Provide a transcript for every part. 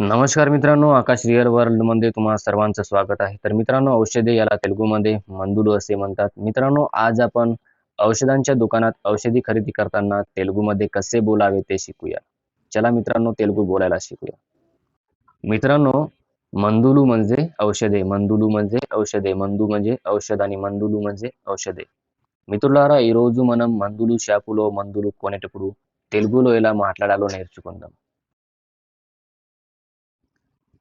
नमस्कार मित्रांनो आकाश real world मध्ये तुम्हा सर्वांचं स्वागत आहे तर मित्रांनो औषधे याला तेलुगूमध्ये मंदुलू असे म्हणतात मित्रांनो आज आपण औषधांच्या दुकानात औषधी खरेदी करताना तेलुगूमध्ये कसे बोलावे ते शिकूया चला मित्रांनो तेलुगू बोलायला शिकूया मित्रांनो मंदुलू म्हणजे औषधे मंदुलू म्हणजे औषधे मंदू म्हणजे औषध आणि मंदुलू म्हणजे औषधे మిత్రులారా ఈ రోజు మనం మందులు షాపులో మందులు కొనేటప్పుడు తెలుగులో ఎలా మాట్లాడాలో నేర్చుకుందాం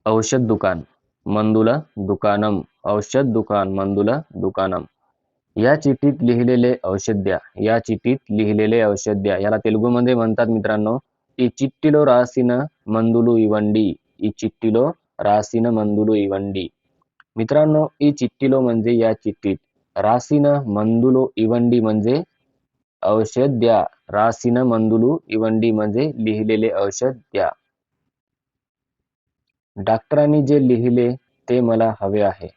ఔషధ దుకాన్ मंदुला दुकानम औषध दुकान मंदुला दुकानम या चिठ्ठीत लिहिलेले औषध्या या चिठ्ठीत लिहिलेले औषध्या याला తెలుగుमध्ये म्हणतात मित्रांनो ఈ చిట్టిలో రాసిన మందులు इवंडी ఈ चिठ्ठीलो రాసిన మందులు इवंडी मित्रांनो ఈ चिठ्ठीलो म्हणजे या चिठ्ठीत రాసిన मंदुलो इवंडी म्हणजे औषध द्या रासिन మందులు इवंडी म्हणजे लिहिलेले औषध द्या डॉक्टरांनी जे लिहिले ते मला हवे आहे.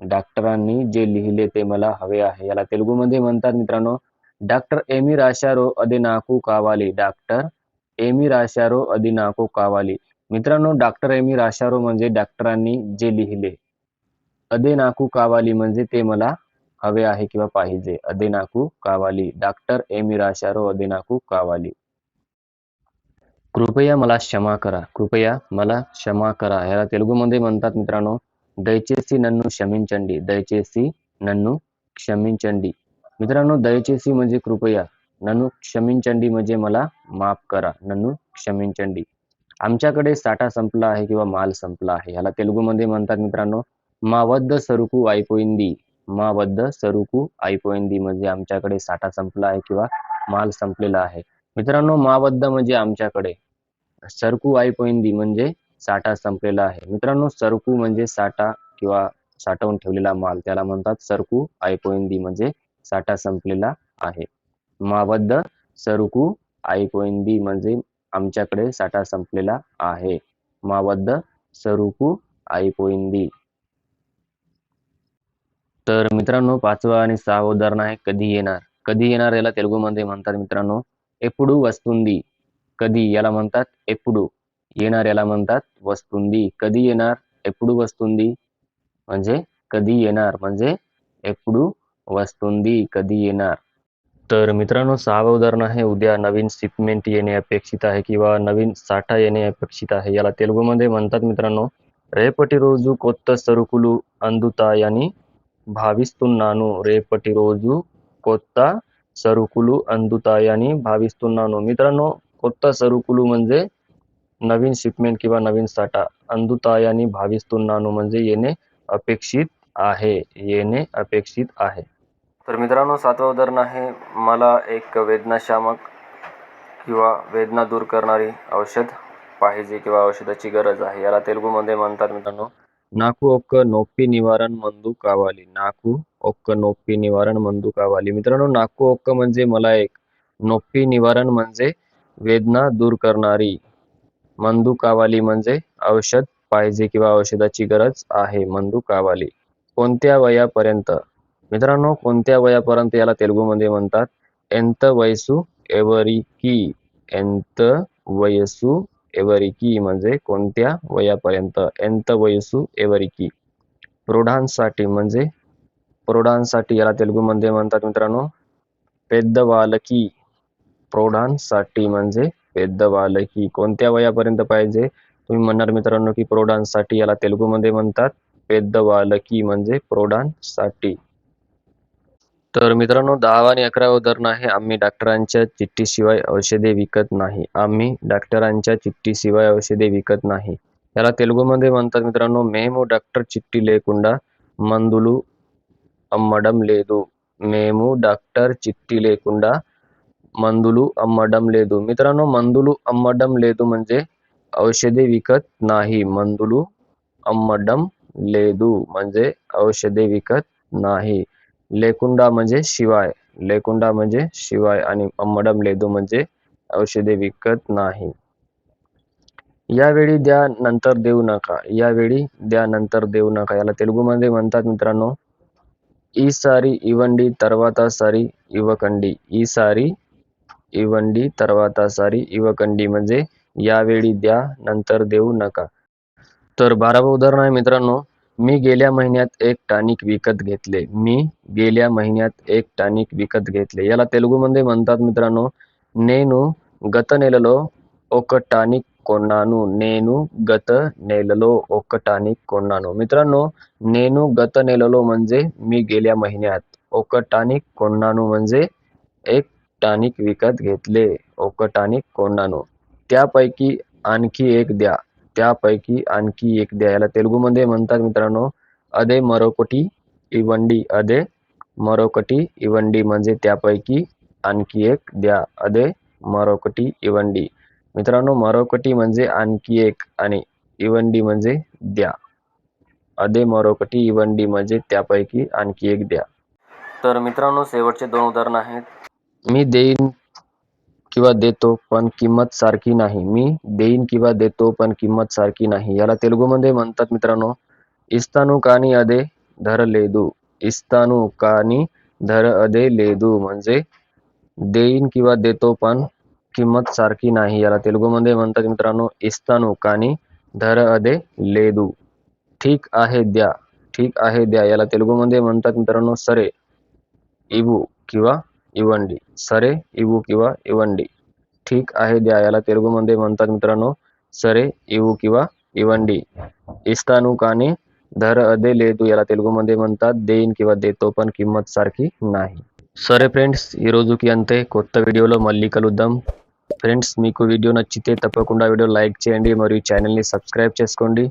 डॉक्टरांनी जे लिहिले ते मला हवे आहे. याला तेलुगूमध्ये म्हणतात मित्रांनो डॉक्टर एमी राशारो अदे नाकू कावाली. डॉक्टर एमी राशारो अदिनाकू कावाली. मित्रांनो डॉक्टर एमी राशारो म्हणजे डॉक्टरांनी जे लिहिले अदे नाकू कावाली म्हणजे ते मला हवे आहे किंवा पाहिजे. अदे नाकू कावाली. डॉक्टर एमी राशारो अदे नाकू कावाली. कृपया मला क्षमा करा कृपया मला क्षमा करा याला तेलुगूमध्ये म्हणतात मित्रांनो దయచేసి నన్ను క్షమించండి దయచేసి నన్ను క్షమించండి मित्रांनो దయచేసి म्हणजे कृपया नन्नू क्षमिंचंडी म्हणजे मला माफ करा नन्नू क्षमिंचंडी आमच्याकडे साठा संपला आहे किंवा माल संपला आहे याला तेलुगूमध्ये म्हणतात मित्रांनो మా వద్ద సరుకు అయిపోయింది మా వద్ద సరుకు అయిపోయింది म्हणजे आमच्याकडे साठा संपला आहे किंवा माल संपलेला आहे मित्रांनो మా వద్ద म्हणजे आमच्याकडे सरकू आयकोइंदी म्हणजे साठा संपलेला आहे. मित्रांनो सरकू म्हणजे साठा किंवा साठवून ठेवलेला माल त्याला म्हणतात सरकू आयकोइंदी म्हणजे साठा संपलेला आहे. माबद्ध सरकू आयकोइंदी म्हणजे आमच्याकडे साठा संपलेला आहे. माबद्ध सरुकू दी तर मित्रांनो पाचवा आणि सहावं उदाहरण आहे कधी येणार? कधी येणार याला तेलुगू मध्ये म्हणतात मित्रांनो एपुडू वस्तुंदी కదీ ఎలా మంతత్ ఎప్పుడు ఏనార్ ఎలా మంతత్ వస్తుంది కది ఏనార్ ఎప్పుడు వస్తుంది మంజే కదీ ఏనార్ మంజే ఎప్పుడు వస్తుంది కదీ ఏనార్ तर मित्रांनो सहावं उदाहरण आहे उद्या नवीन शिपमेंट येणे अपेक्षित आहे किंवा नवीन साठा येणे अपेक्षित आहे याला तेलुगूमध्ये म्हणतात मित्रांनो रेपटी रोजू कोत्त सरुकुलू अंदुता याने नानो रेपटी रोजू कोत्ता सरुकुलू अंदुता याने भाविस्तुन्नानो मित्रांनो फक्त సరుకులు म्हणजे नवीन शिपमेंट किंवा नवीन साठा. अंधुतायानी भावी तुलनानु म्हणजे येणे अपेक्षित आहे. येणे अपेक्षित आहे. तर मित्रांनो सातवं उदाहरण आहे मला एक वेदनाशामक किंवा वेदना दूर करणारी औषध पाहिजे किंवा औषधाची गरज आहे. याला तेलुगूमध्ये म्हणतात मित्रांनो नाकू ओक्क नोपी निवारण मंदू कावाली. नाकू ओक्क नोपी निवारण मंदू कावाली. मित्रांनो नाकू ओक्क म्हणजे मला एक नोप्पी निवारण म्हणजे वेदना दूर करणारी मंदू कावाली म्हणजे औषध पाहिजे किंवा औषधाची गरज आहे मंदू कावाली. कोणत्या वयापर्यंत? मित्रांनो कोणत्या वयापर्यंत याला तेलुगूमध्ये म्हणतात? एंत वयसू एवरिकी एंत वयसू एवरिकी म्हणजे कोणत्या वयापर्यंत? एंत वयसू एवरिकी. प्रौढांसाठी म्हणजे प्रौढांसाठी याला तेलुगूमध्ये म्हणतात मित्रांनो. पेद्दवालकी प्रौढांसाठी म्हणजे पेद्दबालकी कोणत्या वयापर्यंत पाहिजे? तुम्ही म्हणणार मित्रांनो की प्रौढांसाठी याला तेलुगूमध्ये म्हणतात पेद्दबालकी म्हणजे प्रौढांसाठी. तर मित्रांनो दहा आणि अकरा उदाहरण आहे. आम्ही डॉक्टरांच्या चिठ्ठीशिवाय औषधे विकत नाही. आम्ही डॉक्टरांच्या चिठ्ठीशिवाय औषधे विकत नाही. याला तेलुगूमध्ये म्हणतात मित्रांनो मेमू डॉक्टर चिठ्ठी लेकुंडा मंदुलू मडम लेदू मेमू डॉक्टर चिठ्ठी लेकुंडा మందులు అమ్మడం లేదు मित्रांनो మందులు అమ్మడం లేదు म्हणजे औषधे विकत नाही मंदुलू अम्मडम लेदू म्हणजे औषधे विकत नाही लेकुंडा म्हणजे शिवाय लेकुंडा म्हणजे शिवाय आणि अम्मडम लेदू म्हणजे औषधे विकत नाही यावेळी द्या नंतर देऊ नका यावेळी द्या नंतर देऊ नका याला तेलुगूमध्ये म्हणतात मित्रांनो ఈసారి ఇవ్వండి తర్వాత సరి ఇవ్వకండి ఈసారి इवंडी ఇవ్వండి सारी इवकंडी म्हणजे यावेळी द्या नंतर देऊ नका. तर बारावं उदाहरण आहे मित्रांनो मी गेल्या महिन्यात एक टॉनिक विकत घेतले. मी गेल्या महिन्यात एक टॉनिक विकत घेतले. याला तेलुगुमध्ये म्हणतात मित्रांनो नेनु गत నెలలో ओक టానిక్ కొన్నాను నేను गत నెలలో ओक టానిక్ కొన్నాను मित्रांनो నేను गत नेललो म्हणजे मी गेल्या महिन्यात ओक టాनिक కొన్నాను म्हणजे एक टॉनिक विकत घेतले. ओकटॉनिक कोंडाणू त्यापैकी आणखी एक द्या. त्यापैकी आणखी एक द्या. याला तेलुगूमध्ये म्हणतात मित्रांनो अदे मरोकटी इवंडी. अदे मरोकटी इवंडी म्हणजे त्यापैकी आणखी एक द्या. अदे मरोकटी इवंडी. मित्रांनो मरोकटी म्हणजे आणखी एक आणि इवंडी म्हणजे द्या. अदे मरोकटी इवंडी म्हणजे त्यापैकी आणखी एक द्या. तर मित्रांनो शेवटचे दोन उदाहरण आहेत. मी देईन किंवा देतो पण किंमत सारखी नाही. मी देईन किंवा देतो पण किंमत सारखी नाही. याला तेलुगूमध्ये म्हणतात मित्रांनो इस्तानु कानी अदे धर लेदू. इस्तानु कानी धर अदे लेदू म्हणजे देईन किंवा देतो पण किंमत सारखी नाही. याला तेलुगूमध्ये म्हणतात मित्रांनो इस्तानु कानी धर अदे लेदू. ठीक आहे द्या. ठीक आहे द्या. याला तेलुगूमध्ये म्हणतात मित्रांनो सरे इबू किंवा ఇవ్వండి. సరే ఇవ్వుకివా ఇవ్వండి. ఠీక్ అహే ద్యాయాల తెలుగు మంది ఏమంతా మిత్రను. సరే ఇవ్వుకివా ఇవ్వండి. ఇస్తాను కానీ ధర అదే లేదు. ఇలా తెలుగు మంది ఏమంతా దేనికి వద్దే తోపన్ కిమ్మత్ సార్కి నాయి సరే ఫ్రెండ్స్ ఈరోజుకి అంతే. కొత్త వీడియోలో మళ్ళీ కలుద్దాం. ఫ్రెండ్స్ మీకు వీడియో నచ్చితే తప్పకుండా వీడియో లైక్ చేయండి మరియు ఛానల్ని సబ్స్క్రైబ్ చేసుకోండి.